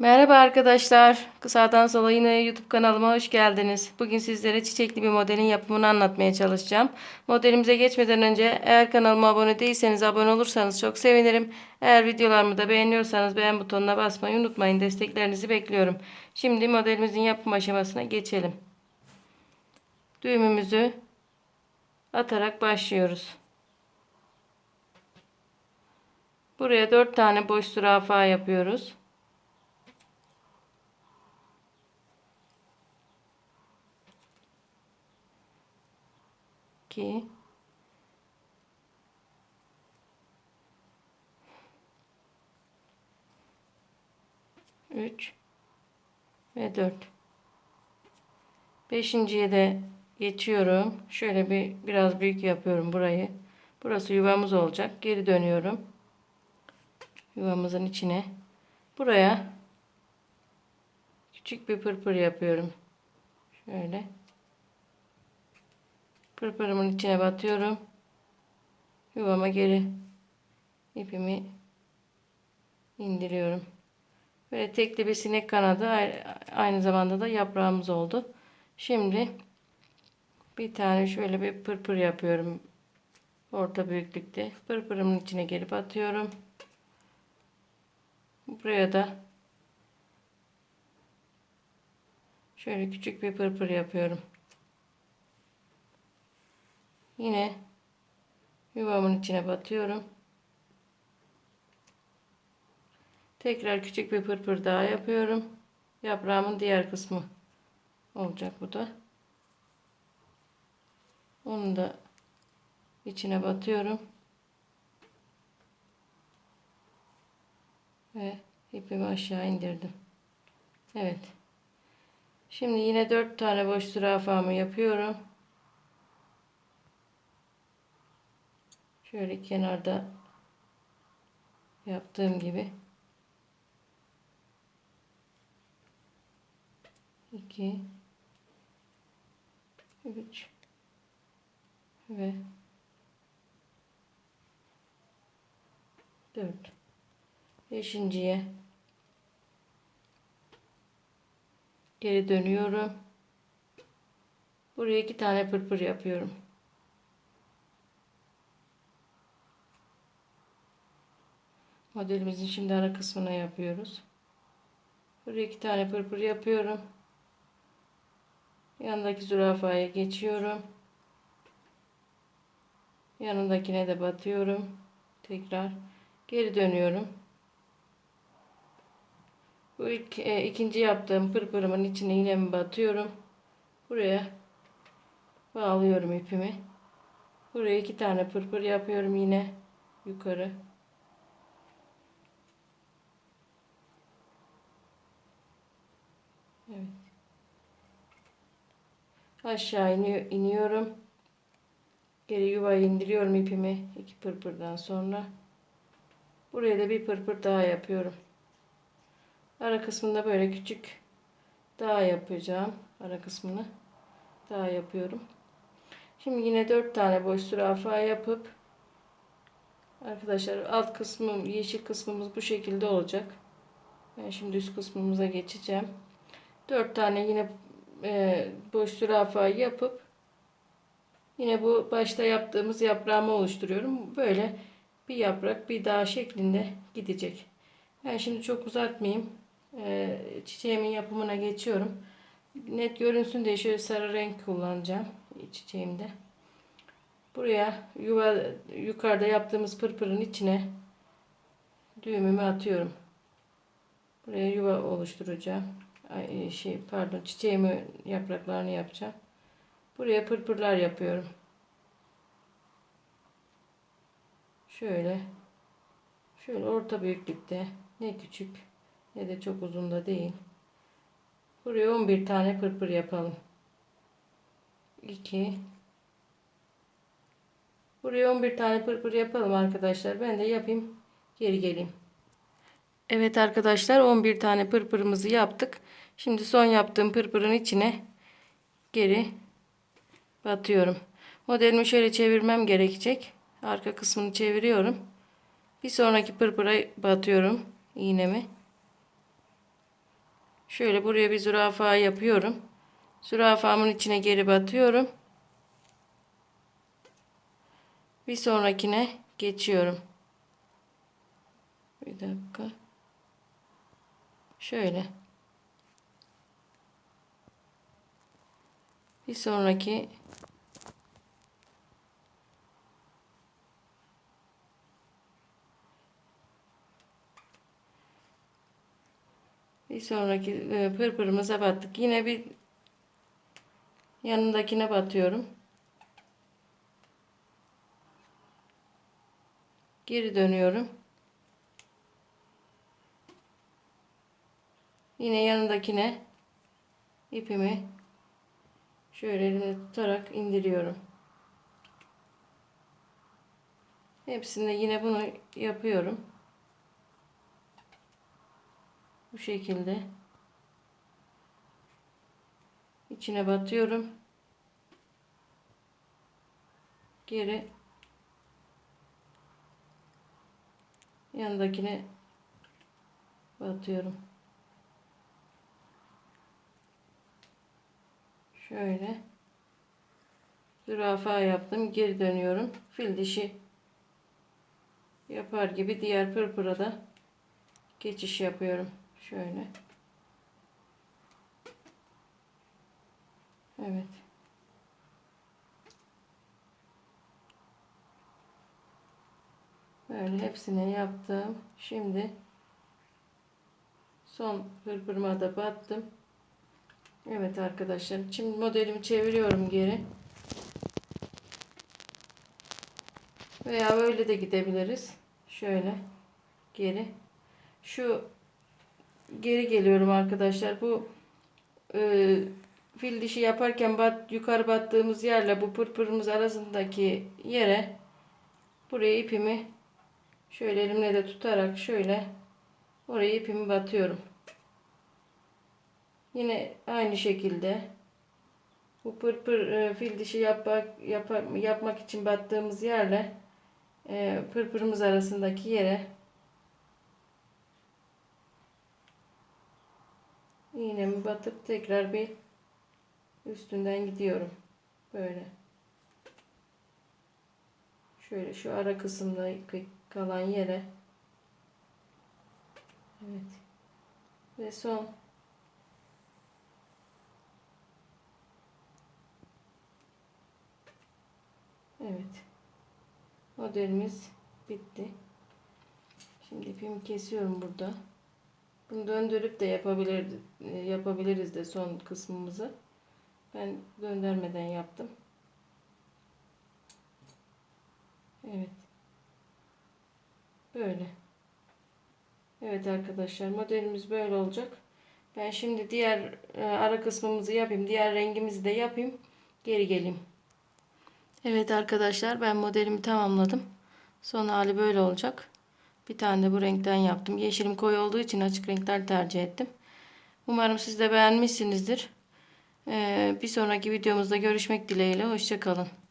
Merhaba arkadaşlar. Kısadan sola yine YouTube kanalıma hoş geldiniz. Bugün sizlere çiçekli bir modelin yapımını anlatmaya çalışacağım. Modelimize geçmeden önce eğer kanalıma abone değilseniz abone olursanız çok sevinirim. Eğer videolarımı da beğeniyorsanız beğen butonuna basmayı unutmayın. Desteklerinizi bekliyorum. Şimdi modelimizin yapım aşamasına geçelim. Düğümümüzü atarak başlıyoruz. Buraya 4 tane boş zürafa yapıyoruz. 2 3 ve 4 Beşinciye de geçiyorum. Şöyle bir biraz büyük yapıyorum burayı. Burası yuvamız olacak. Geri dönüyorum. Yuvamızın içine. Buraya küçük bir pırpır yapıyorum. Şöyle. Pırpırımın içine batıyorum. Yuvama geri ipimi indiriyorum. Böyle tekli bir sinek kanadı aynı zamanda da yaprağımız oldu. Şimdi bir tane şöyle bir pırpır yapıyorum. Orta büyüklükte. Pırpırımın içine geri batıyorum. Buraya da şöyle küçük bir pırpır yapıyorum. Yine yuvamın içine batıyorum. Tekrar küçük bir pırpır daha yapıyorum. Yaprağımın diğer kısmı olacak bu da. Onu da içine batıyorum. Ve ipimi aşağı indirdim. Evet. Şimdi yine dört tane boş zürafamı yapıyorum. Şöyle kenarda yaptığım gibi. 2 3 ve 4 beşinciye geri dönüyorum. Buraya iki tane pırpır yapıyorum Modelimizin şimdi ara kısmına yapıyoruz. Buraya iki tane pırpır yapıyorum. Yanındaki zürafaya geçiyorum. Yanındakine de batıyorum. Tekrar geri dönüyorum. Bu ilk e, ikinci yaptığım pırpırımın içine iğnemi batıyorum. Buraya bağlıyorum ipimi. Buraya iki tane pırpır yapıyorum yine yukarı. Evet. Aşağı iniyor, iniyorum. Geri yuvaya indiriyorum ipimi iki pırpırdan sonra. Buraya da bir pırpır daha yapıyorum. Ara kısmında böyle küçük daha yapacağım. Ara kısmını daha yapıyorum. Şimdi yine dört tane boş zürafa yapıp arkadaşlar alt kısmım yeşil kısmımız bu şekilde olacak. Ben şimdi üst kısmımıza geçeceğim. 4 tane yine e, boş zürafa yapıp yine bu başta yaptığımız yaprağımı oluşturuyorum. Böyle bir yaprak bir dağ şeklinde gidecek. Ben şimdi çok uzatmayayım. E, çiçeğimin yapımına geçiyorum. Net görünsün diye şöyle sarı renk kullanacağım çiçeğimde. Buraya yuva yukarıda yaptığımız pırpırın içine düğümümü atıyorum. Buraya yuva oluşturacağım. Ay, şey pardon çiçeğimi yapraklarını yapacağım. Buraya pırpırlar yapıyorum. Şöyle şöyle orta büyüklükte ne küçük ne de çok uzun da değil. Buraya 11 tane pırpır yapalım. 2 Buraya 11 tane pırpır yapalım arkadaşlar. Ben de yapayım. Geri geleyim. Evet arkadaşlar 11 tane pırpırımızı yaptık. Şimdi son yaptığım pırpırın içine geri batıyorum. Modelimi şöyle çevirmem gerekecek. Arka kısmını çeviriyorum. Bir sonraki pırpıra batıyorum iğnemi. Şöyle buraya bir zürafa yapıyorum. Zürafamın içine geri batıyorum. Bir sonrakine geçiyorum. Bir dakika. Şöyle. Bir sonraki bir sonraki e, pırpırımıza battık. Yine bir yanındakine batıyorum. Geri dönüyorum. Yine yanındakine ipimi şöyle elimle tutarak indiriyorum. Hepsinde yine bunu yapıyorum. Bu şekilde içine batıyorum. Geri yanındakine batıyorum. Şöyle zürafa yaptım. Geri dönüyorum. Fil dişi yapar gibi diğer pırpıra da geçiş yapıyorum. Şöyle. Evet. Böyle hepsini yaptım. Şimdi son pırpırıma da battım. Evet arkadaşlar. Şimdi modelimi çeviriyorum geri. Veya böyle de gidebiliriz. Şöyle geri. Şu geri geliyorum arkadaşlar. Bu e, fil dişi yaparken bat, yukarı battığımız yerle bu pırpırımız arasındaki yere buraya ipimi şöyle elimle de tutarak şöyle oraya ipimi batıyorum. Yine aynı şekilde bu pırpır e, fil dişi yapmak, yapar, yapmak için battığımız yerle e, pırpırımız arasındaki yere iğnemi batıp tekrar bir üstünden gidiyorum. Böyle. Şöyle şu ara kısımda kalan yere. Evet. Ve son Evet. Modelimiz bitti. Şimdi ipimi kesiyorum burada. Bunu döndürüp de yapabilir, yapabiliriz de son kısmımızı. Ben döndürmeden yaptım. Evet. Böyle. Evet arkadaşlar modelimiz böyle olacak. Ben şimdi diğer e, ara kısmımızı yapayım. Diğer rengimizi de yapayım. Geri geleyim. Evet arkadaşlar ben modelimi tamamladım. Son hali böyle olacak. Bir tane de bu renkten yaptım. Yeşilim koyu olduğu için açık renkler tercih ettim. Umarım siz de beğenmişsinizdir. Ee, bir sonraki videomuzda görüşmek dileğiyle. Hoşçakalın.